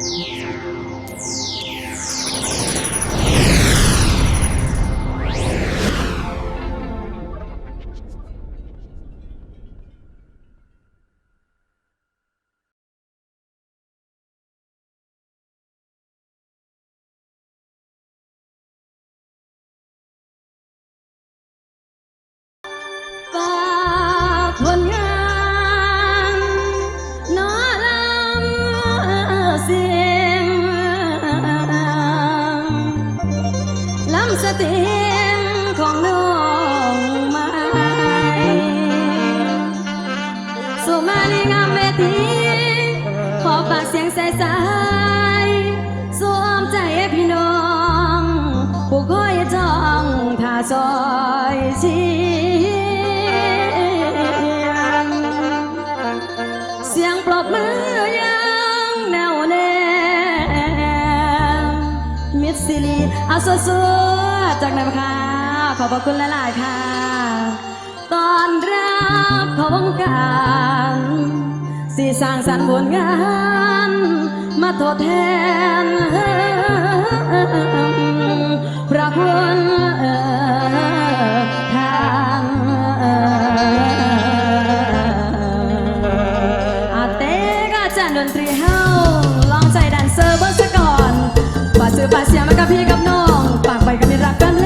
Yeah. สียงของน้องไม้สุมาลีงามเวทีขอฝากเสียงใสๆสวมใจพี่น้องผู้คอยจ้องท่าซอยชีเสียงปลอบมือยังแนวแนมิดสิลีอาสสู จากนั้นคะขอบคุณหลายๆค่ะ ตอนรักเขาวงการสีสร้างสรรค์ผลงาน มาทดแทนพระคุณทางอาเตก็จะดนตรีเฮา ว่าซื้อปลาเสียมากับพี่กับน้องปากไปก็มีรักกัน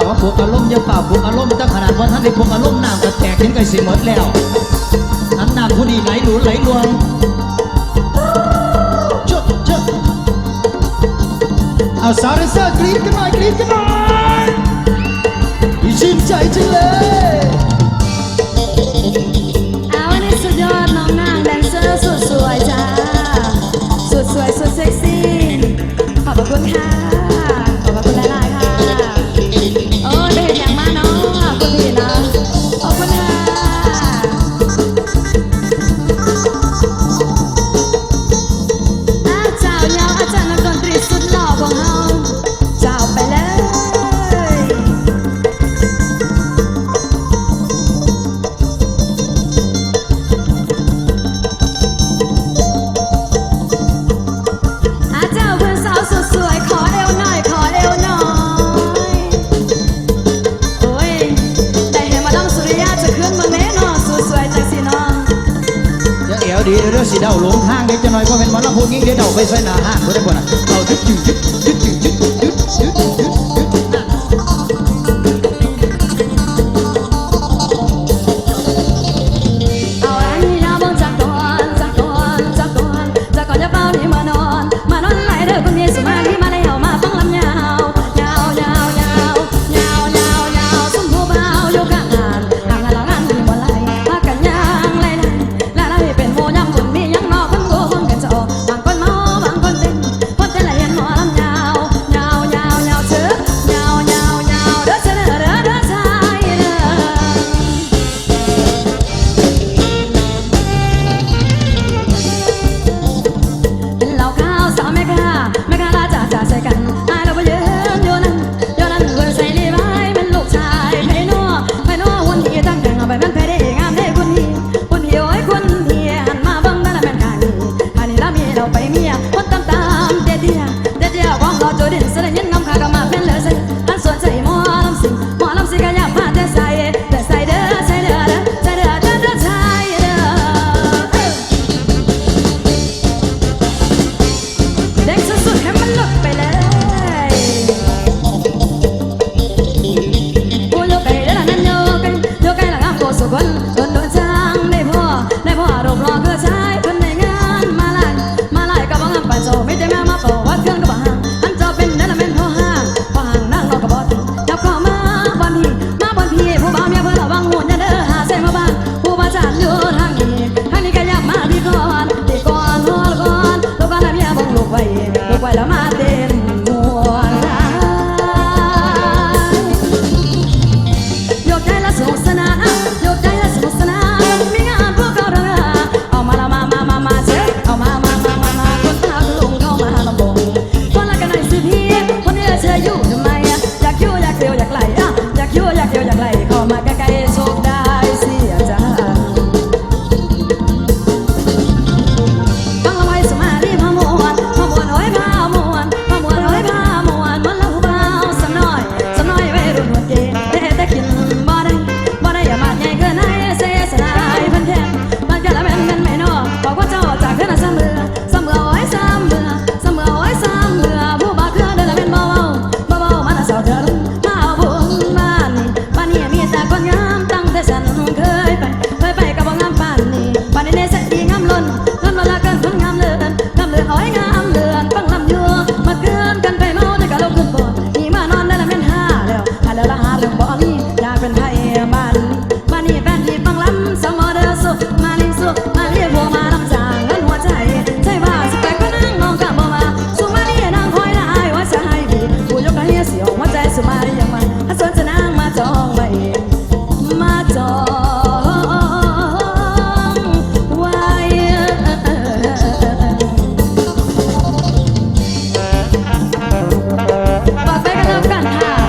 าว่าปลุกอารมณ์อย่าป่าปลุกอารมณ์ตั้งขนาดวันท่านได้ปลุกอารมณ์น้ำก็แตกเห็นไก่สิหมดแล้วอันน้ำผู้ดีไหลหลุนไหลรวงชดชดเอาสาวเรเซอร์กรีดกันหน่อยกรีดกันหน่อยชื่นใจจังเลย Gol. 才有。Ha ha!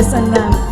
wasallam.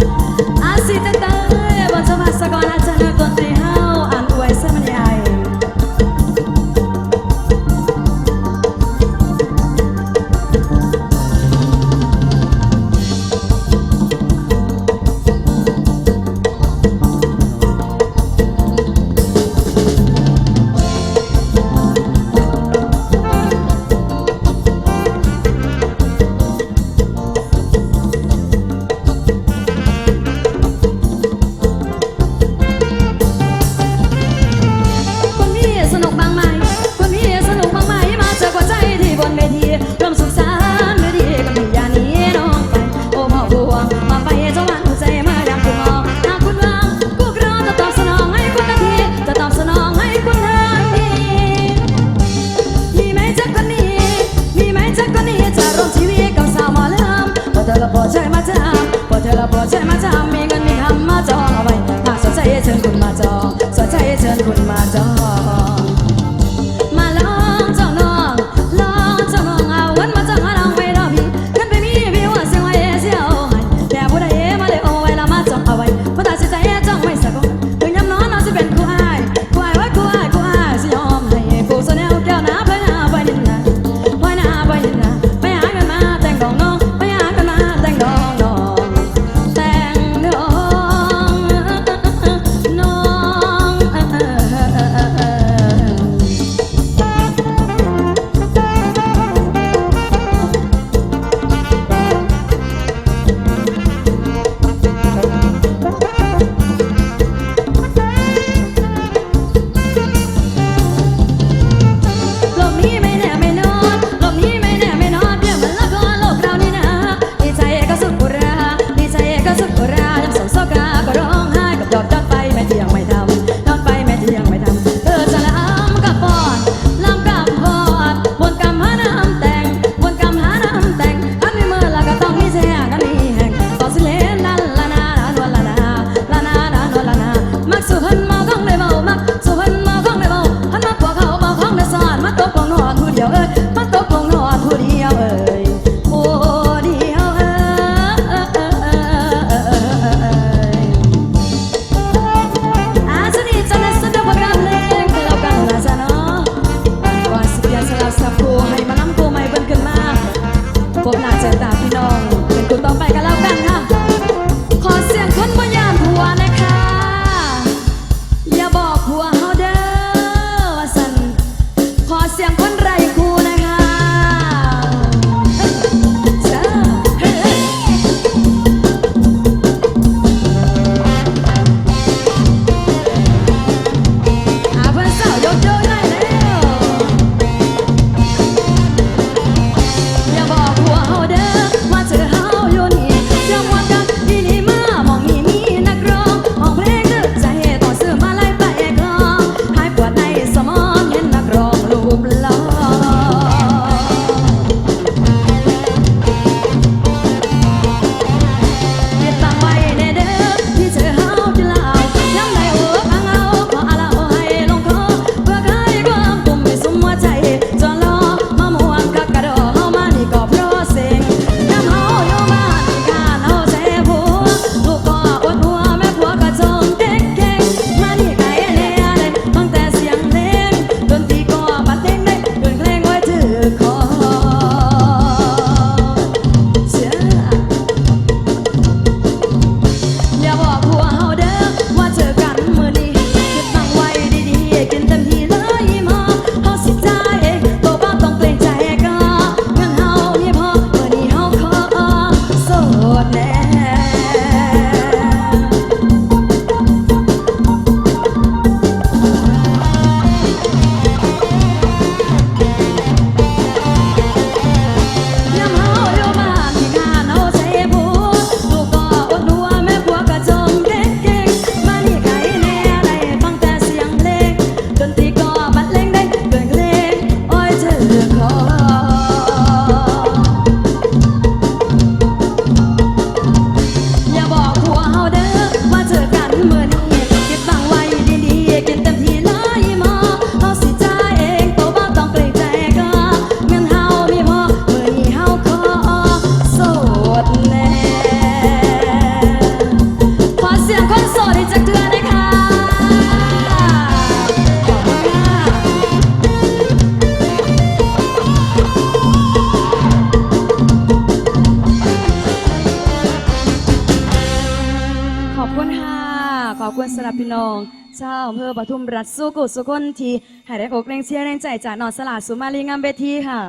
สำหรับพี่น้องชาวอำเภอปทุมรัฐสู้กุศลที่ให้ได้อกแรงเชียร์แรงใจจากนอนสลาดสุมาลีงามเบทีค่ะ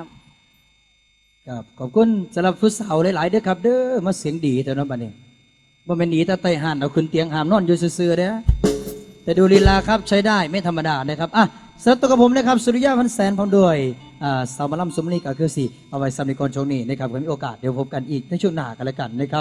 ครับขอบคุณสำหรับผู้สาวหลายๆเด้อครับ เด้อมาเสียงดีแต่นบันนี้บ่เป็นหนีตาไตหันเอาขึ้นเตียงหามนอนอยู่ซื่อๆเด้อแต่ดูลีลาครับใช้ได้ไม่ธรรมดานะครับอะสำหรับตัวกับผมนะครับสุริยะพันแสนพร้อมด้วยสาวมาลัมสมาลีกับคือสี่เอาไว้สำหรับก่นช่วงนี้นะครับก็มีโอกาสเดี๋ยวพบกันอีกในช่วงหน้ากันแล้วกันนะครับ